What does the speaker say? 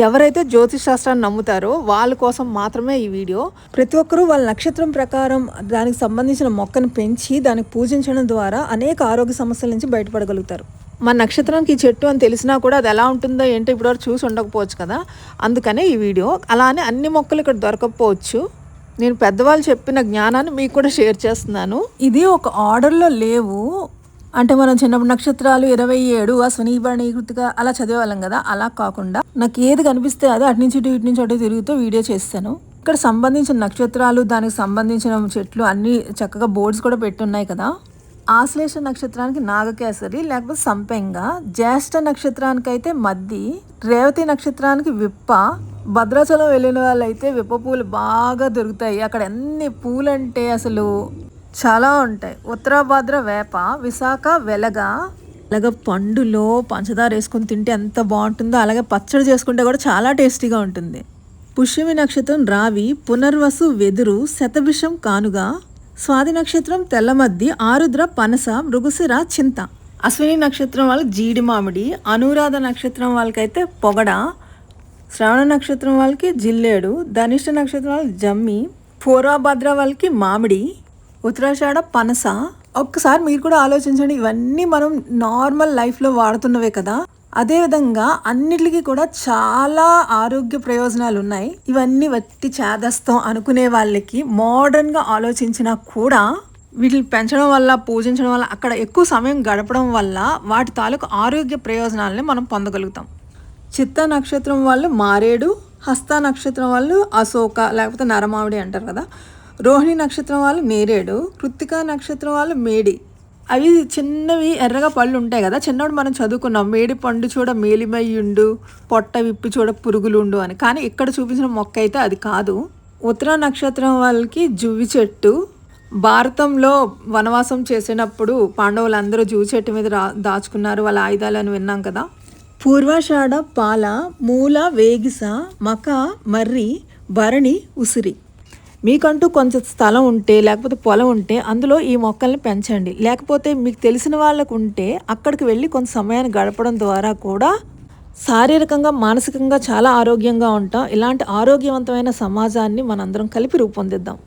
ఎవరైతే జ్యోతిష్ శాస్త్రాన్ని నమ్ముతారో వాళ్ళ కోసం మాత్రమే ఈ వీడియో. ప్రతి ఒక్కరూ వాళ్ళ నక్షత్రం ప్రకారం దానికి సంబంధించిన మొక్కను పెంచి దానికి పూజించడం ద్వారా అనేక ఆరోగ్య సమస్యల నుంచి బయటపడగలుగుతారు. మన నక్షత్రానికి ఈ చెట్టు అని తెలిసినా కూడా అది ఎలా ఉంటుందో ఏంటో ఇప్పటివరకు చూసి ఉండకపోవచ్చు కదా. అందుకనే ఈ వీడియో అలానే అన్ని మొక్కలు ఇక్కడ దొరకకపోవచ్చు నేను పెద్దవాళ్ళు చెప్పిన జ్ఞానాన్ని మీకు కూడా షేర్ చేస్తున్నాను. ఇది ఒక ఆర్డర్లో లేవు. అంటే మనం చిన్నప్పుడు నక్షత్రాలు ఇరవై ఏడు అశ్వని భరణి కృతిక అలా చదివేవాళ్ళం కదా అలా కాకుండా నాకు ఏది కనిపిస్తే అది అటు నుంచి ఇటు ఇటు నుంచి అటు తిరుగుతూ వీడియో చేస్తాను ఇక్కడ సంబంధించిన నక్షత్రాలు దానికి సంబంధించిన చెట్లు అన్ని చక్కగా బోర్డ్స్ కూడా పెట్టున్నాయి కదా. ఆశ్లేష నక్షత్రానికి నాగకేసరి లేకపోతే సంపెంగ జ్యేష్ఠ నక్షత్రానికి అయితే మద్ది రేవతి నక్షత్రానికి విప్ప భద్రాచలం వెళ్ళిన వాళ్ళైతే విప్ప పూలు బాగా దొరుకుతాయి. అక్కడ ఎన్ని పూలంటే అసలు చాలా ఉంటాయి. ఉత్తరాభాద్ర వేప విశాఖ వెలగ. అలాగే పండులో పంచదార వేసుకొని తింటే ఎంత బాగుంటుందో అలాగే పచ్చడి చేసుకుంటే కూడా చాలా టేస్టీగా ఉంటుంది. పుష్యమి నక్షత్రం రావి పునర్వసు వెదురు శతభిషం కానుగా. స్వాతి నక్షత్రం తెల్లమద్ది ఆరుద్ర పనస మృగుసిర చింత. అశ్విని నక్షత్రం వాళ్ళకి జీడి మామిడి అనురాధ నక్షత్రం వాళ్ళకైతే పొగడ. శ్రవణ నక్షత్రం వాళ్ళకి జిల్లేడు ధనిష్ట నక్షత్రం వాళ్ళకి జమ్మి. పూర్వభద్ర వాళ్ళకి మామిడి. ఉత్తరాషాఢ పనస. ఒక్కసారి మీరు కూడా ఆలోచించండి ఇవన్నీ మనం నార్మల్ లైఫ్లో వాడుతున్నవే కదా. అదేవిధంగా అన్నిటికీ కూడా చాలా ఆరోగ్య ప్రయోజనాలు ఉన్నాయి. ఇవన్నీ వట్టి చేదస్తం అనుకునే వాళ్ళకి మోడర్న్గా ఆలోచించినా కూడా వీటిని పెంచడం వల్ల పూజించడం వల్ల అక్కడ ఎక్కువ సమయం గడపడం వల్ల వాటి తాలూకు ఆరోగ్య ప్రయోజనాలని మనం పొందగలుగుతాం. చిత్త నక్షత్రం వాళ్ళు మారేడు హస్త నక్షత్రం వాళ్ళు అశోక లేకపోతే నరమావిడి అంటారు కదా. రోహిణి నక్షత్రం వాళ్ళు నేరేడు కృత్తికా నక్షత్రం వాళ్ళు మేడి. అవి చిన్నవి ఎర్రగా పళ్ళు ఉంటాయి కదా చిన్నప్పుడు మనం చదువుకున్నాం. మేడి పండు చూడ మేలిమయ్యుండు పొట్ట విప్పి చూడ పురుగులుండు అని. కానీ ఇక్కడ చూపించిన మొక్క అయితే అది కాదు. ఉత్తర నక్షత్రం వాళ్ళకి జువ్వి చెట్టు. భారతంలో వనవాసం చేసినప్పుడు పాండవులందరూ జువ్వి చెట్టు మీద రా దాచుకున్నారు. వాళ్ళ ఆయుధాలను విన్నాం కదా. పూర్వాషాఢ పాల మూల వేగిస మక మర్రి భరణి ఉసిరి. మీకంటూ కొంచెం స్థలం ఉంటే లేకపోతే పొలం ఉంటే అందులో ఈ మొక్కల్ని పెంచండి. లేకపోతే మీకు తెలిసిన వాళ్ళకు ఉంటే అక్కడికి వెళ్ళి కొంత సమయాన్ని గడపడం ద్వారా కూడా శారీరకంగా మానసికంగా చాలా ఆరోగ్యంగా ఉంటాం. ఇలాంటి ఆరోగ్యవంతమైన సమాజాన్ని మనందరం కలిపి రూపొందిద్దాం.